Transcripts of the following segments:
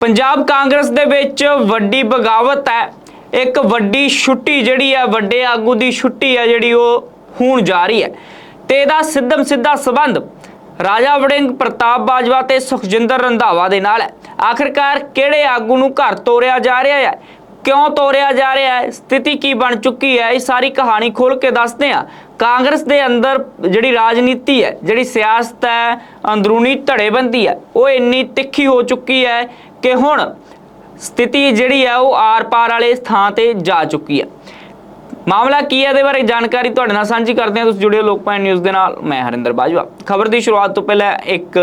ਪੰਜਾਬ ਕਾਂਗਰਸ ਦੇ ਵਿੱਚ ਵੱਡੀ ਬਗਾਵਤ ਹੈ। ਇੱਕ ਵੱਡੀ ਛੁੱਟੀ ਜਿਹੜੀ ਹੈ, ਵੱਡੇ ਆਗੂ ਦੀ ਛੁੱਟੀ ਹੈ ਜਿਹੜੀ ਉਹ ਹੋਣ ਜਾ ਰਹੀ ਹੈ। ਤੇ ਇਹਦਾ ਸਿੱਧਮ ਸਿੱਧਾ ਸਬੰਧ ਰਾਜਾ ਵੜਿੰਗ ਪ੍ਰਤਾਪ ਬਾਜਵਾ ਤੇ ਸੁਖਜਿੰਦਰ ਰੰਧਾਵਾ ਦੇ ਨਾਲ ਹੈ। ਆਖਿਰਕਾਰ ਕਿਹੜੇ ਆਗੂ ਨੂੰ ਘਰ ਤੋਰਿਆ ਜਾ ਰਿਹਾ ਹੈ? ਕਿਉਂ ਤੋਰਿਆ ਜਾ ਰਿਹਾ ਹੈ? ਸਥਿਤੀ ਕੀ ਬਣ ਚੁੱਕੀ ਹੈ? ਇਹ ਸਾਰੀ ਕਹਾਣੀ ਖੋਲ ਕੇ ਦੱਸਦੇ ਹਾਂ। ਕਾਂਗਰਸ ਦੇ ਅੰਦਰ ਜਿਹੜੀ ਰਾਜਨੀਤੀ ਹੈ, ਜਿਹੜੀ ਸਿਆਸਤ ਹੈ, ਅੰਦਰੂਨੀ ਧੜੇਬੰਦੀ ਹੈ, ਉਹ ਇੰਨੀ ਤਿੱਖੀ ਹੋ ਚੁੱਕੀ ਹੈ ਕਿ ਹੁਣ ਸਥਿਤੀ ਜਿਹੜੀ ਹੈ, ਉਹ ਆਰ-ਪਾਰ ਵਾਲੇ ਥਾਂ ਤੇ ਜਾ ਚੁੱਕੀ ਹੈ। ਮਾਮਲਾ ਕੀ ਹੈ ਇਹਦੇ ਬਾਰੇ ਜਾਣਕਾਰੀ ਤੁਹਾਡੇ ਨਾਲ ਸਾਂਝੀ ਕਰਦੇ ਹਾਂ। ਤੁਸੀਂ ਜੁੜਿਓ ਲੋਕ ਲੋਕਪਾਲ ਨਿਊਜ਼ ਦੇ ਨਾਲ। ਮੈਂ ਹਰਿੰਦਰ ਬਾਜਵਾ। ਖਬਰ ਦੀ ਸ਼ੁਰੂਆਤ ਤੋਂ ਪਹਿਲਾਂ ਇੱਕ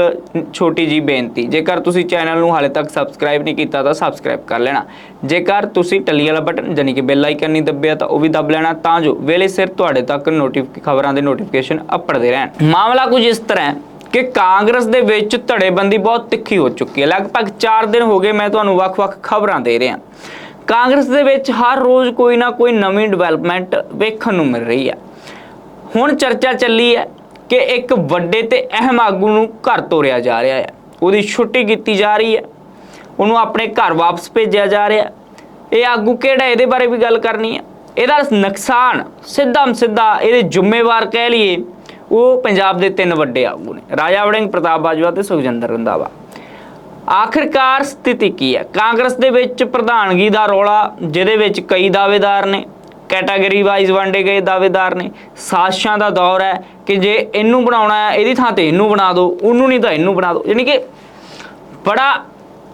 ਛੋਟੀ ਜੀ ਬੇਨਤੀ। ਜੇਕਰ ਤੁਸੀਂ ਚੈਨਲ ਨੂੰ ਹਾਲੇ ਤੱਕ ਸਬਸਕ੍ਰਾਈਬ ਨਹੀਂ ਕੀਤਾ, ਤਾਂ ਸਬਸਕ੍ਰਾਈਬ ਕਰ ਲੈਣਾ। ਜੇਕਰ ਤੁਸੀਂ ਟੱਲੀ ਵਾਲਾ ਬਟਨ ਯਾਨੀ ਕਿ ਬੈਲ ਆਈਕਨ ਨਹੀਂ ਦੱਬਿਆ, ਤਾਂ ਉਹ ਵੀ ਦੱਬ ਲੈਣਾ, ਤਾਂ ਜੋ ਵੇਲੇ ਸਿਰ ਤੁਹਾਡੇ ਤੱਕ ਨੋਟੀਫਿਕ ਖਬਰਾਂ ਦੇ ਨੋਟੀਫਿਕੇਸ਼ਨ ਅੱਪੜਦੇ ਰਹਿਣ। ਮਾਮਲਾ ਕੁਝ ਇਸ ਤਰ੍ਹਾਂ ਹੈ ਕਿ ਕਾਂਗਰਸ ਦੇ ਵਿੱਚ ਧੜੇਬੰਦੀ ਬਹੁਤ ਤਿੱਖੀ ਹੋ ਚੁੱਕੀ ਹੈ। ਲਗਭਗ 4 ਦਿਨ ਹੋ ਗਏ ਮੈਂ ਤੁਹਾਨੂੰ ਵੱਖ-ਵੱਖ ਖਬਰਾਂ ਦੇ ਰਿਹਾ। ਕਾਂਗਰਸ ਦੇ ਵਿੱਚ ਹਰ ਰੋਜ਼ ਕੋਈ ਨਾ ਕੋਈ ਨਵੀਂ ਡਿਵੈਲਪਮੈਂਟ ਵੇਖਣ ਨੂੰ ਮਿਲ ਰਹੀ ਹੈ ਹੁਣ ਚਰਚਾ ਚੱਲੀ ਹੈ ਕਿ ਇੱਕ ਵੱਡੇ ਤੇ ਅਹਿਮ ਆਗੂ ਨੂੰ ਘਰ ਤੋਰਿਆ ਜਾ ਰਿਹਾ ਹੈ ਉਹਦੀ ਛੁੱਟੀ ਕੀਤੀ ਜਾ ਰਹੀ ਹੈ। ਉਹਨੂੰ ਆਪਣੇ ਘਰ ਵਾਪਸ ਭੇਜਿਆ ਜਾ ਰਿਹਾ ਇਹ ਆਗੂ ਕਿਹੜਾ ਇਹਦੇ ਬਾਰੇ ਵੀ ਗੱਲ ਕਰਨੀ ਹੈ। ਇਹਦਾ ਨੁਕਸਾਨ ਸਿੱਧਾ ਸਿੱਧਾ ਇਹਦੇ ਜ਼ਿੰਮੇਵਾਰ ਕਹਿ ਲਈਏ, ਉਹ ਪੰਜਾਬ ਦੇ ਤਿੰਨ ਵੱਡੇ ਆਗੂ ਨੇ। ਰਾਜਾ ਵੜਿੰਗ, ਪ੍ਰਤਾਪ ਬਾਜਵਾ ਤੇ ਸੁਖਜਿੰਦਰ ਰੰਧਾਵਾ। ਆਖਿਰਕਾਰ ਸਥਿਤੀ ਕੀ ਹੈ? ਕਾਂਗਰਸ ਦੇ ਵਿੱਚ ਪ੍ਰਧਾਨਗੀ ਦਾ ਰੌਲਾ, ਜਿਹਦੇ ਵਿੱਚ ਕਈ ਦਾਅਵੇਦਾਰ ਨੇ, ਕੈਟਾਗਰੀ ਵਾਈਜ਼ ਵੰਡੇ ਗਏ ਦਾਅਵੇਦਾਰ ਨੇ। ਸਾਜ਼ਿਸ਼ਾਂ ਦਾ ਦੌਰ ਹੈ ਕਿ ਜੇ ਇਹਨੂੰ ਬਣਾਉਣਾ ਹੈ, ਇਹਦੀ ਥਾਂ ਤੇ ਇਹਨੂੰ ਬਣਾ ਦਿਓ, ਉਹਨੂੰ ਨਹੀਂ ਤਾਂ ਇਹਨੂੰ ਬਣਾ ਦਿਓ। ਯਾਨੀ ਕਿ ਬੜਾ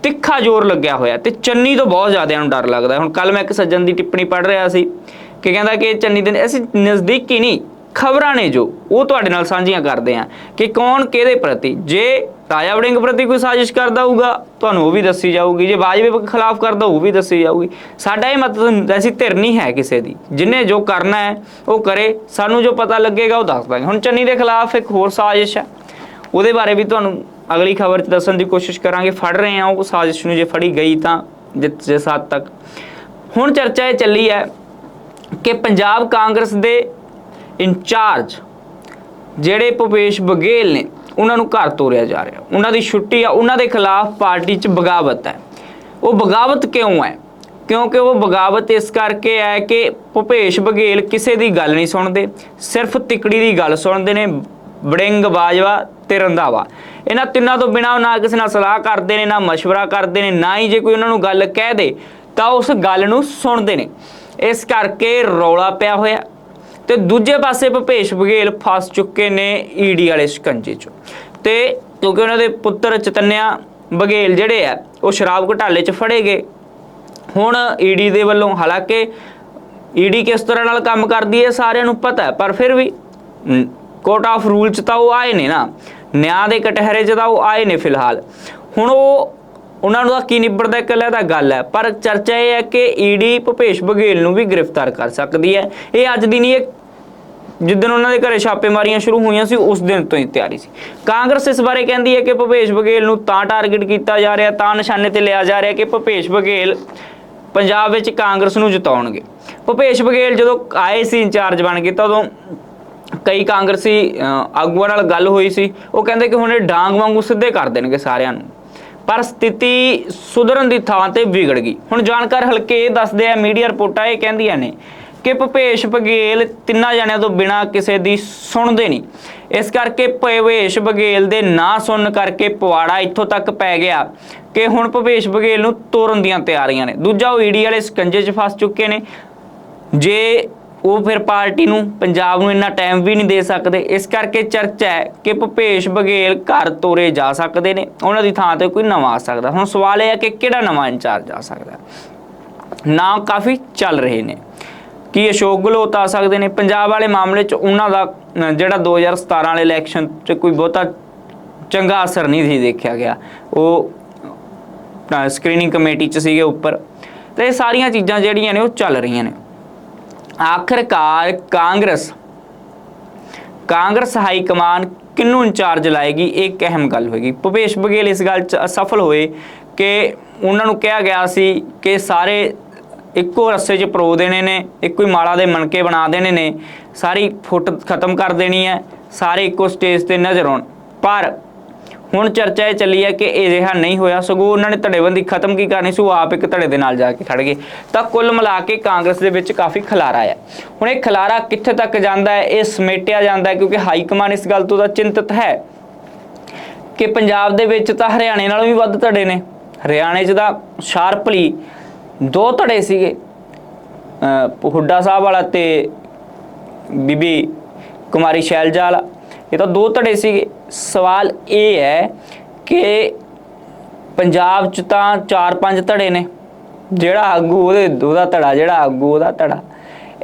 ਤਿੱਖਾ ਜ਼ੋਰ ਲੱਗਿਆ ਹੋਇਆ ਤੇ ਚੰਨੀ ਤੋਂ ਬਹੁਤ ਜ਼ਿਆਦਾ ਨੂੰ ਡਰ ਲੱਗਦਾ ਹੁਣ ਕੱਲ ਮੈਂ ਇੱਕ ਸੱਜਣ ਦੀ ਟਿੱਪਣੀ ਪੜ੍ਹ ਰਿਹਾ ਸੀ ਕਿ ਕਹਿੰਦਾ ਕਿ ਚੰਨੀ ਦੇ ਅਸੀਂ ਨਜ਼ਦੀਕੀ ਨਹੀਂ ਖਬਰਾਂ ਨੇ ਜੋ, ਉਹ ਤੁਹਾਡੇ ਨਾਲ ਸਾਂਝੀਆਂ ਕਰਦੇ ਆ ਕਿ ਕੌਣ ਕਿਹਦੇ ਪ੍ਰਤੀ, ਜੇ ਰਾਜਾ ਵੜਿੰਗ ਪ੍ਰਤੀ ਕੋਈ ਸਾਜ਼ਿਸ਼ ਕਰਦਾ ਹੋਊਗਾ, ਤੁਹਾਨੂੰ ਉਹ ਵੀ ਦੱਸੀ ਜਾਊਗੀ, ਜੇ ਬਾਜਵੇ ਖਿਲਾਫ ਕਰਦਾ, ਉਹ ਵੀ ਦੱਸੀ ਜਾਊਗੀ। ਸਾਡਾ ਇਹ ਮਤਲਬ ਐਸੀ ਧਿਰ ਨਹੀਂ ਹੈ ਕਿਸੇ ਦੀ। ਜਿਨੇ ਜੋ ਕਰਨਾ ਹੈ, ਉਹ ਕਰੇ, ਸਾਨੂੰ ਜੋ ਪਤਾ ਲੱਗੇਗਾ, ਉਹ ਦੱਸ ਦਾਂਗੇ। ਹੁਣ ਚੰਨੀ ਦੇ ਖਿਲਾਫ ਇੱਕ ਹੋਰ ਸਾਜ਼ਿਸ਼ ਹੈ। ਉਹਦੇ ਬਾਰੇ ਵੀ ਤੁਹਾਨੂੰ ਅਗਲੀ ਖਬਰ 'ਚ ਦੱਸਣ ਦੀ ਕੋਸ਼ਿਸ਼ ਕਰਾਂਗੇ। ਫੜ ਰਹੇ ਹਾਂ ਉਹ ਸਾਜ਼ਿਸ਼ ਨੂੰ, ਜੇ ਫੜੀ ਗਈ ਤਾਂ ਜਿਸ ਜਿਸ ਹੱਦ ਤੱਕ। ਹੁਣ ਚਰਚਾ ਇਹ ਚੱਲੀ ਹੈ ਕਿ ਪੰਜਾਬ ਕਾਂਗਰਸ ਦੇ ਇੰਚਾਰਜ ਜਿਹੜੇ ਭੁਪੇਸ਼ ਬਘੇਲ ਨੇ ਉਹਨਾਂ ਨੂੰ ਘਰ ਤੋਰਿਆ ਜਾ ਰਿਹਾ ਉਹਨਾਂ ਦੀ ਛੁੱਟੀ ਆ ਉਹਨਾਂ ਦੇ ਖਿਲਾਫ ਪਾਰਟੀ 'ਚ ਬਗਾਵਤ ਹੈ ਉਹ ਬਗਾਵਤ ਕਿਉਂ ਹੈ ਕਿਉਂਕਿ ਉਹ ਬਗਾਵਤ ਇਸ ਕਰਕੇ ਹੈ ਕਿ ਭੁਪੇਸ਼ ਬਘੇਲ ਕਿਸੇ ਦੀ ਗੱਲ ਨਹੀਂ ਸੁਣਦੇ ਸਿਰਫ ਤਿਕੜੀ ਦੀ ਗੱਲ ਸੁਣਦੇ ਨੇ ਬੜਿੰਗ ਬਾਜਵਾ ਤੇ ਰੰਧਾਵਾ ਇਹਨਾਂ ਤਿੰਨਾਂ ਤੋਂ ਬਿਨਾਂ ਉਹ ਨਾ ਕਿਸੇ ਨਾਲ ਸਲਾਹ ਕਰਦੇ ਨੇ ਨਾ مشورہ ਕਰਦੇ ਨੇ ਨਾ ਹੀ ਜੇ ਕੋਈ ਉਹਨਾਂ ਨੂੰ ਗੱਲ ਕਹਿ ਦੇ ਤਾਂ ਉਸ ਗੱਲ ਨੂੰ ਸੁਣਦੇ ਨੇ ਇਸ ਕਰਕੇ ਰੌਲਾ ਪਿਆ ਹੋਇਆ ਤੇ ਦੂਜੇ ਪਾਸੇ ਭੁਪੇਸ਼ ਬਘੇਲ ਫਸ ਚੁੱਕੇ ਨੇ ਈਡੀ ਵਾਲੇ ਸ਼ਿਕੰਜੇ 'ਚ। ਤੇ ਕਿਉਂਕਿ ਉਹਨਾਂ ਦੇ ਪੁੱਤਰ ਚਤਨਿਆ ਬਘੇਲ ਜਿਹੜੇ ਆ, ਉਹ ਸ਼ਰਾਬ ਘੁਟਾਲੇ 'ਚ ਫੜੇ ਗਏ। ਹੁਣ ਈਡੀ ਦੇ ਵੱਲੋਂ ਹਾਲਾਂਕਿ ਈਡੀ ਕਿਸ ਤਰ੍ਹਾਂ ਨਾਲ ਕੰਮ ਕਰਦੀ ਹੈ ਸਾਰਿਆਂ ਨੂੰ ਪਤਾ ਹੈ, ਪਰ ਫਿਰ ਵੀ ਕੋਰਟ ਆਫ ਰੂਲ 'ਚ ਤਾਂ ਉਹ ਆਏ ਨੇ ਨਾ। ਨਿਆਂ ਦੇ ਕਟਹਿਰੇ 'ਚ ਤਾਂ ਉਹ ਆਏ ਨੇ ਫਿਲਹਾਲ। ਹੁਣ ਉਹ ਉਹਨਾਂ ਨੂੰ ਤਾਂ ਕੀ ਨਿਬੜਦਾ ਇਕੱਲਾ ਤਾਂ ਗੱਲ ਹੈ। ਪਰ ਚਰਚਾ ਇਹ ਹੈ ਕਿ ਈਡੀ ਭੁਪੇਸ਼ ਬਘੇਲ ਨੂੰ ਵੀ ਗ੍ਰਿਫਤਾਰ ਕਰ ਸਕਦੀ ਹੈ। ਇਹ ਅੱਜ ਦੀ ਨਹੀਂ, ਇਹ ਜਿੱਦਣ ਉਹਨਾਂ ਦੇ ਘਰੇ ਛਾਪੇਮਾਰੀਆਂ ਸ਼ੁਰੂ ਹੋਈਆਂ ਸੀ, ਉਸ ਦਿਨ ਤੋਂ ਹੀ ਤਿਆਰੀ ਸੀ। ਕਾਂਗਰਸ ਇਸ ਬਾਰੇ ਕਹਿੰਦੀ ਹੈ ਕਿ ਭੁਪੇਸ਼ ਬਘੇਲ ਨੂੰ ਤਾਂ ਟਾਰਗੇਟ ਕੀਤਾ ਜਾ ਰਿਹਾ, ਤਾਂ ਨਿਸ਼ਾਨੇ ਤੇ ਲਿਆ ਜਾ ਰਿਹਾ ਕਿ ਭੁਪੇਸ਼ ਬਘੇਲ ਪੰਜਾਬ ਵਿੱਚ ਕਾਂਗਰਸ ਨੂੰ ਜਿਤਾਉਣਗੇ। ਭੁਪੇਸ਼ ਬਘੇਲ ਜਦੋਂ ਆਏ ਸੀ ਇੰਚਾਰਜ ਬਣ ਕੇ, ਤਾਂ ਉਦੋਂ ਕਈ ਕਾਂਗਰਸੀ ਆਗੂਆਂ ਨਾਲ ਗੱਲ ਹੋਈ ਸੀ। ਉਹ ਕਹਿੰਦੇ ਕਿ ਹੁਣ ਇਹ ਡਾਂਗ ਵਾਂਗੂ ਸਿੱਧੇ ਕਰ ਦੇਣਗੇ ਸਾਰਿਆਂ ਨੂੰ। ਪਰ ਸਥਿਤੀ ਸੁਧਰਨ ਦੀ ਥਾਂ ਤੇ ਵਿਗੜ ਗਈ। ਹੁਣ ਜਾਣਕਾਰ ਹਲਕੇ ਇਹ ਦੱਸਦੇ ਆ, ਮੀਡੀਆ ਰਿਪੋਰਟਾਂ ਇਹ ਕਹਿੰਦੀਆਂ ਨੇ ਕਿ ਭੁਪੇਸ਼ ਬਘੇਲ ਤਿੰਨਾਂ ਜਣਿਆਂ ਤੋਂ ਬਿਨਾ ਕਿਸੇ ਦੀ ਸੁਣਦੇ ਨਹੀਂ। ਇਸ ਕਰਕੇ ਭਵੇਸ਼ ਬਘੇਲ ਦੇ ਨਾਂ ਸੁਣਨ ਕਰਕੇ ਪਵਾੜਾ ਇੱਥੋਂ ਤੱਕ ਪੈ ਗਿਆ ਕਿ ਹੁਣ ਭੁਪੇਸ਼ ਬਘੇਲ ਨੂੰ ਤੋਰਨ ਦੀਆਂ ਤਿਆਰੀਆਂ ਨੇ। ਦੂਜਾ ਉਹ ਈਡੀ ਵਾਲੇ ਸਕੰਜੇ 'ਚ ਫਸ ਚੁੱਕੇ ਨੇ। ਜੇ ਉਹ ਫਿਰ ਪਾਰਟੀ ਨੂੰ ਪੰਜਾਬ ਨੂੰ ਇੰਨਾ ਟਾਈਮ ਵੀ ਨਹੀਂ ਦੇ ਸਕਦੇ। ਇਸ ਕਰਕੇ ਚਰਚਾ ਹੈ ਕਿ ਭੁਪੇਸ਼ ਬਘੇਲ ਘਰ ਤੋਰੇ ਜਾ ਸਕਦੇ ਨੇ। ਉਹਨਾਂ ਦੀ ਥਾਂ ਤੇ ਕੋਈ ਨਵਾਂ ਆ ਸਕਦਾ। ਹੁਣ ਸਵਾਲ ਇਹ ਹੈ ਕਿ ਕਿਹੜਾ ਨਵਾਂ ਇੰਚਾਰਜ ਆ ਸਕਦਾ? ਹੈ? ਨਾਮ ਕਾਫੀ ਚੱਲ ਰਹੇ ਨੇ। ਕੀ ਅਸ਼ੋਕ ਗਹਿਲੋਤ ਆ ਸਕਦੇ ਨੇ? ਪੰਜਾਬ ਵਾਲੇ ਮਾਮਲੇ 'ਚ ਉਹਨਾਂ ਦਾ ਅ, ਜਿਹੜਾ 2017 ਵਾਲੇ ਇਲੈਕਸ਼ਨ 'ਚ ਕੋਈ ਬਹੁਤਾ ਚੰਗਾ ਅਸਰ ਨਹੀਂ ਸੀ ਦੇਖਿਆ ਗਿਆ। ਉਹ ਸਕਰੀਨਿੰਗ ਕਮੇਟੀ 'ਚ ਸੀਗੇ ਉੱਪਰ। ਤੇ ਇਹ ਸਾਰੀਆਂ ਚੀਜ਼ਾਂ ਜਿਹੜੀਆਂ ਨੇ ਉਹ ਚੱਲ ਰਹੀਆਂ ਨੇ। ਆਖਰਕਾਰ ਕਾਂਗਰਸ ਕਾਂਗਰਸ ਹਾਈ ਕਮਾਨ ਕਿਹਨੂੰ ਇੰਚਾਰਜ ਲਾਏਗੀ? ਇਹ ਇੱਕ ਅਹਿਮ ਗੱਲ ਹੋਏਗੀ। ਭੁਪੇਸ਼ ਬਘੇਲ ਇਸ ਗੱਲ 'ਚ ਅਸਫਲ ਹੋਏ ਕਿ ਉਹਨਾਂ ਨੂੰ ਕਿਹਾ ਗਿਆ ਸੀ ਕਿ ਸਾਰੇ ਇੱਕੋ ਰਸਤੇ 'ਚ ਪਰੋ ਦੇਣੇ ਨੇ, ਇੱਕੋ ਹੀ ਮਾਲਾ ਦੇ ਮਣਕੇ ਬਣਾ ਦੇਣੇ ਨੇ, ਸਾਰੀ ਫੁੱਟ ਖਤਮ ਕਰ ਦੇਣੀ ਹੈ, ਸਾਰੇ ਇੱਕੋ ਸਟੇਜ ਤੇ ਨਜ਼ਰ ਆਉਣ। ਪਰ ਹੁਣ ਚਰਚਾ ਇਹ ਚੱਲੀ ਹੈ ਕਿ ਇਹ ਰਿਹਾ ਨਹੀਂ ਹੋਇਆ। ਸਗੋਂ ਉਹਨਾਂ ਨੇ ਧੜੇਬੰਦੀ ਖਤਮ ਕੀ ਕਰਨੀ ਸੀ, ਉਹ ਆਪ ਇੱਕ ਧੜੇ ਦੇ ਨਾਲ ਜਾ ਕੇ ਖੜ ਗਏ। ਤਾਂ ਕੁੱਲ ਮਿਲਾ ਕੇ ਕਾਂਗਰਸ ਦੇ ਵਿੱਚ ਕਾਫੀ ਖਲਾਰਾ ਹੈ ਹੁਣ ਇਹ ਖਲਾਰਾ ਕਿੱਥੇ ਤੱਕ ਜਾਂਦਾ ਹੈ, ਇਹ ਸਮੇਟਿਆ ਜਾਂਦਾ ਹੈ, ਕਿਉਂਕਿ ਹਾਈ ਕਮਾਨ ਇਸ ਗੱਲ ਤੋਂ ਤਾਂ ਚਿੰਤਤ ਹੈ ਕਿ ਪੰਜਾਬ ਦੇ ਵਿੱਚ ਤਾਂ ਹਰਿਆਣੇ ਨਾਲੋਂ ਵੀ ਵੱਧ ਧੜੇ ਨੇ। ਹਰਿਆਣੇ 'ਚ ਤਾਂ ਸ਼ਾਰਪਲੀ ਦੋ ਧੜੇ ਸੀਗੇ। ਹੁੱਡਾ ਸਾਹਿਬ ਵਾਲਾ ਤੇ ਬੀਬੀ ਕੁਮਾਰੀ ਸ਼ੈਲਜਾ ਵਾਲਾ, ਇਹ ਤਾਂ ਦੋ ਧੜੇ ਸੀਗੇ। ਸਵਾਲ ਇਹ ਹੈ ਕਿ ਪੰਜਾਬ 'ਚ ਤਾਂ ਚਾਰ ਪੰਜ ਧੜੇ ਨੇ, ਜਿਹੜਾ ਆਗੂ ਉਹਦੇ, ਉਹਦਾ ਧੜਾ, ਜਿਹੜਾ ਆਗੂ ਉਹਦਾ ਧੜਾ।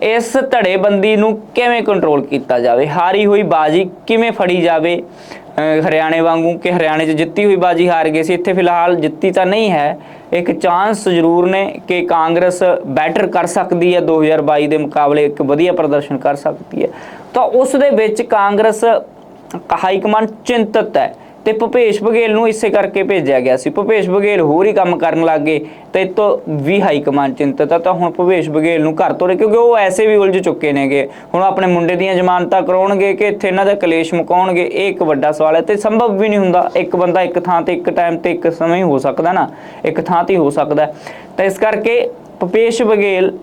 ਇਸ ਧੜੇਬੰਦੀ ਨੂੰ ਕਿਵੇਂ ਕੰਟਰੋਲ ਕੀਤਾ ਜਾਵੇ? ਹਾਰੀ ਹੋਈ ਬਾਜੀ ਕਿਵੇਂ ਫੜੀ ਜਾਵੇ? ਹਰਿਆਣੇ ਵਾਂਗੂ ਕਿ ਹਰਿਆਣੇ 'ਚ ਜਿੱਤੀ ਹੋਈ ਬਾਜੀ ਹਾਰ ਗਏ ਸੀ, ਇੱਥੇ ਫਿਲਹਾਲ ਜਿੱਤੀ ਤਾਂ ਨਹੀਂ ਹੈ। ਇੱਕ ਚਾਂਸ ਜ਼ਰੂਰ ਨੇ ਕਿ ਕਾਂਗਰਸ ਬੈਟਰ ਕਰ ਸਕਦੀ ਹੈ 2022 ਦੇ ਮੁਕਾਬਲੇ ਇੱਕ ਵਧੀਆ ਪ੍ਰਦਰਸ਼ਨ ਕਰ ਸਕਦੀ ਹੈ। ਤਾਂ ਉਸ ਦੇ ਵਿੱਚ ਕਾਂਗਰਸ ਹਾਈ ਕਮਾਂਡ ਚਿੰਤਤ ਹੈ ਤੇ ਭੁਪੇਸ਼ ਬਘੇਲ ਨੂੰ ਇਸੇ ਕਰਕੇ ਭੇਜਿਆ ਗਿਆ ਸੀ। ਭੁਪੇਸ਼ ਬਘੇਲ ਹੋਰ ਹੀ ਕੰਮ ਕਰਨ ਲੱਗੇ ਤੇ ਇਹ ਤੋਂ ਵੀ ਹਾਈ ਕਮਾਂਡ ਚਿੰਤਤ ਆ, ਤਾਂ ਹੁਣ ਭੁਪੇਸ਼ ਬਘੇਲ ਨੂੰ ਘਰ ਤੋਰੇ, ਕਿਉਂਕਿ ਉਹ ਐਸੇ ਵੀ ਉਲਝ ਚੁੱਕੇ ਨੇਗੇ। ਹੁਣ ਆਪਣੇ ਮੁੰਡੇ ਦੀਆਂ ਜ਼ਮਾਨਤਾਂ ਕਰਾਉਣਗੇ ਕਿ ਇੱਥੇ ਇਹਨਾਂ ਦਾ ਕਲੇਸ਼ ਮੁਕਾਉਣਗੇ, ਇਹ ਇੱਕ ਵੱਡਾ ਸਵਾਲ ਹੈ ਤੇ ਸੰਭਵ ਵੀ ਨਹੀਂ ਹੁੰਦਾ। ਇੱਕ ਬੰਦਾ ਇੱਕ ਥਾਂ ਤੇ ਇੱਕ ਟਾਈਮ ਤੇ ਇੱਕ ਸਮੇਂ ਹੋ ਸਕਦਾ ਨਾ, ਇੱਕ ਥਾਂ ਤੇ ਹੋ ਸਕਦਾ। ਹੈ। ਤਾਂ ਇਸ ਕਰਕੇ ਭੁਪੇਸ਼ ਬਘੇਲ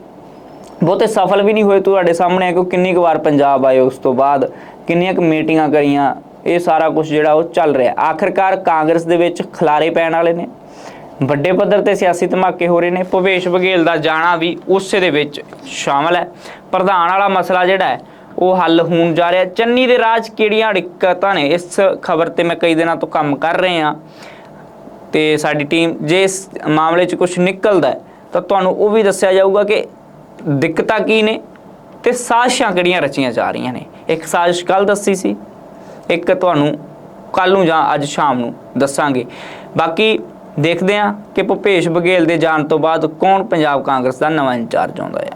ਬਹੁਤੇ ਸਫਲ ਵੀ ਨਹੀਂ ਹੋਏ ਤੁਹਾਡੇ ਸਾਹਮਣੇ ਹੈ ਕਿ ਕਿੰਨੀ ਕੁ ਵਾਰ ਪੰਜਾਬ ਆਏ ਉਸ ਤੋਂ ਬਾਅਦ। ਕਿੰਨੀਆਂ ਕੁ ਮੀਟਿੰਗਾਂ ਕਰੀਆਂ, ਇਹ ਸਾਰਾ ਕੁਝ ਜਿਹੜਾ ਉਹ ਚੱਲ ਰਿਹਾ। ਆਖਰਕਾਰ ਕਾਂਗਰਸ ਦੇ ਵਿੱਚ ਖਲਾਰੇ ਪੈਣ ਵਾਲੇ ਨੇ, ਵੱਡੇ ਪੱਧਰ ਤੇ ਸਿਆਸੀ ਧਮਾਕੇ ਹੋ ਰਹੇ ਨੇ ਭੁਪੇਸ਼ ਬਘੇਲ ਦਾ ਜਾਣਾ ਵੀ ਉਸੇ ਦੇ ਵਿੱਚ ਸ਼ਾਮਲ ਹੈ। ਪ੍ਰਧਾਨ ਵਾਲਾ ਮਸਲਾ ਜਿਹੜਾ ਹੈ, ਉਹ ਹੱਲ ਹੋਣ ਜਾ ਰਿਹਾ। ਚੰਨੀ ਦੇ ਰਾਜ ਕਿਹੜੀਆਂ ਦਿੱਕਤਾਂ ਨੇ? ਇਸ ਖਬਰ ਤੇ ਮੈਂ ਕਈ ਦਿਨਾਂ ਤੋਂ ਕੰਮ ਕਰ ਰਹੇ ਹਾਂ। ਤੇ ਸਾਡੀ ਟੀਮ ਜੇ ਇਸ ਮਾਮਲੇ 'ਚ ਕੁਝ ਨਿਕਲਦਾ ਤਾਂ ਤੁਹਾਨੂੰ ਉਹ ਵੀ ਦੱਸਿਆ ਜਾਊਗਾ ਕਿ ਦਿੱਕਤਾਂ ਕੀ ਨੇ ਤੇ ਸਾਜ਼ਿਸ਼ਾਂ ਕਿਹੜੀਆਂ ਰਚੀਆਂ ਜਾ ਰਹੀਆਂ ਨੇ। ਇੱਕ ਸਾਜ਼ਿਸ਼ ਕੱਲ ਦੱਸੀ ਸੀ, ਇੱਕ ਤੁਹਾਨੂੰ ਕੱਲ ਨੂੰ ਜਾਂ ਅੱਜ ਸ਼ਾਮ ਨੂੰ ਦੱਸਾਂਗੇ। ਬਾਕੀ ਦੇਖਦੇ ਹਾਂ ਕਿ ਭੁਪੇਸ਼ ਬਘੇਲ ਦੇ ਜਾਣ ਤੋਂ ਬਾਅਦ ਕੌਣ ਪੰਜਾਬ ਕਾਂਗਰਸ ਦਾ ਨਵਾਂ ਇੰਚਾਰਜ ਆਉਂਦਾ ਹੈ।